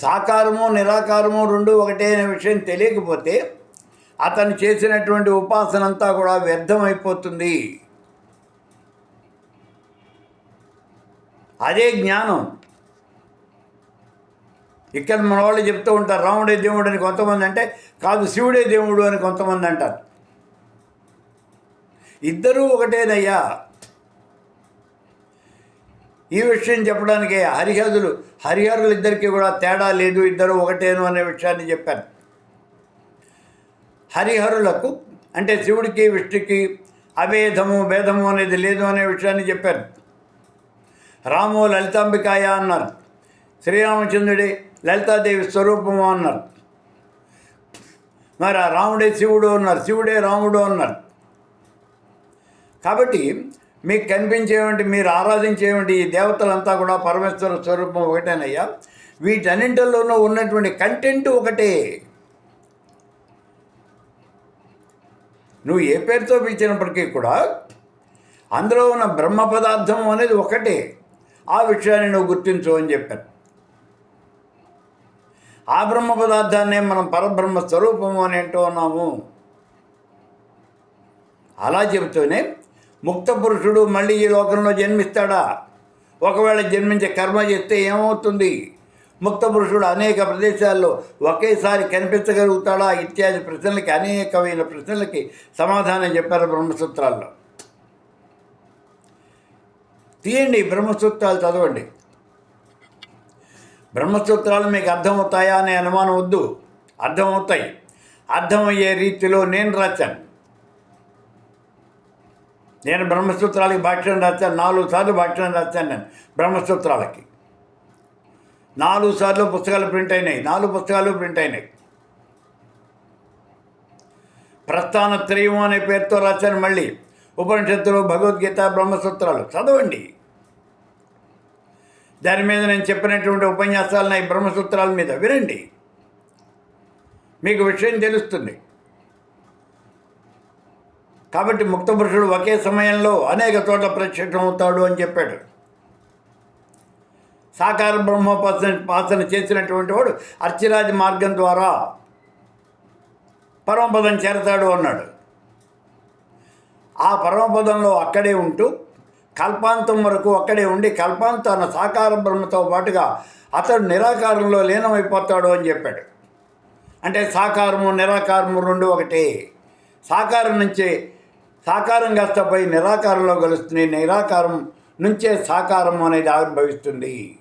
సాకారము నిరాకారము రెండు ఒకటే అనే విషయం తెలియకపోతే అతను చేసినటువంటి ఉపాసన అంతా కూడా వ్యర్థమైపోతుంది. అదే జ్ఞానం. ఇక్కడ మన వాళ్ళు చెప్తూ ఉంటారు రాముడే దేవుడు అని కొంతమంది అంటే కాదు శివుడే దేవుడు అని కొంతమంది అంటారు. ఇద్దరూ ఒకటేనయ్యా. ఈ విషయం చెప్పడానికి హరిహరులు హరిహరులు ఇద్దరికి కూడా తేడా లేదు ఇద్దరు ఒకటేను అనే విషయాన్ని చెప్పారు హరిహరులకు అంటే శివుడికి విష్ణుకి అభేదము భేదము అనేది లేదు అనే విషయాన్ని చెప్పారు రాము లలితాంబికాయ అన్నారు. శ్రీరామచంద్రుడి లలితాదేవి స్వరూపము అన్నారు. మరి ఆ రాముడే శివుడు అన్నారు శివుడే రాముడు అన్నారు. కాబట్టి మీకు కనిపించేవంటి మీరు ఆరాధించేవంటి ఈ దేవతలంతా కూడా పరమేశ్వర స్వరూపం ఒకటేనయ్యా. వీటన్నింటిలోనూ ఉన్నటువంటి కంటెంట్ ఒకటే. నువ్వు ఏ పేరుతో పిలిచినప్పటికీ కూడా అందులో ఉన్న బ్రహ్మ పదార్థం అనేది ఒకటే. ఆ విషయాన్ని నువ్వు గుర్తించు అని చెప్పాను ఆ బ్రహ్మ పదార్థాన్నే మనం పరబ్రహ్మ స్వరూపము అని అంటూ ఉన్నాము. అలా చెబుతూనే ముక్త పురుషుడు మళ్ళీ ఈ లోకంలో జన్మిస్తాడా? ఒకవేళ జన్మించే కర్మ చేస్తే ఏమవుతుంది? ముక్త పురుషుడు అనేక ప్రదేశాల్లో ఒకేసారి కనిపించగలుగుతాడా? ఇత్యాది ప్రశ్నలకి అనేకమైన ప్రశ్నలకి సమాధానం చెప్పారు బ్రహ్మసూత్రాల్లో. తీయండి బ్రహ్మసూత్రాలు చదవండి. బ్రహ్మసూత్రాలు మీకు అర్థమవుతాయా అనే అనుమానం వద్దు. అర్థమవుతాయి. అర్థమయ్యే రీతిలో నేను రాశాను. నేను బ్రహ్మసూత్రాలకి భాష్యం రాస్తాను నాలుగు సార్లు భాష్యం రాస్తాను నేను బ్రహ్మసూత్రాలకి. నాలుగు సార్లు పుస్తకాలు ప్రింట్ అయినాయి నాలుగు పుస్తకాలు ప్రింట్ అయినాయి. ప్రస్థాన త్రయం అనే పేరుతో రాశాను మళ్ళీ. ఉపనిషత్తులు భగవద్గీత బ్రహ్మసూత్రాలు. చదవండి. దాని మీద నేను చెప్పినటువంటి ఉపన్యాసాలు ఈ బ్రహ్మసూత్రాల మీద. వినండి. మీకు విషయం తెలుస్తుంది. కాబట్టి ముక్త పురుషుడు ఒకే సమయంలో అనేక చోట్ల ప్రత్యక్షం అవుతాడు అని చెప్పాడు. సాకార బ్రహ్మోపాసన పాసన చేసినటువంటి వాడు అర్చిరాజ మార్గం ద్వారా పరమపదం చేరతాడు అన్నాడు. ఆ పరమపదంలో అక్కడే ఉంటూ కల్పాంతం వరకు అక్కడే ఉండి కల్పాంతాన సాకార బ్రహ్మతో పాటుగా అతడు నిరాకారంలో లీనమైపోతాడు అని చెప్పాడు. అంటే సాకారము నిరాకారము రెండు ఒకటి. సాకారం నుంచి సాకారం కాస్త పోయి నిరాకారంలో కలుస్తుంది నిరాకారం నుంచే సాకారం అనేది ఆవిర్భవిస్తుంది.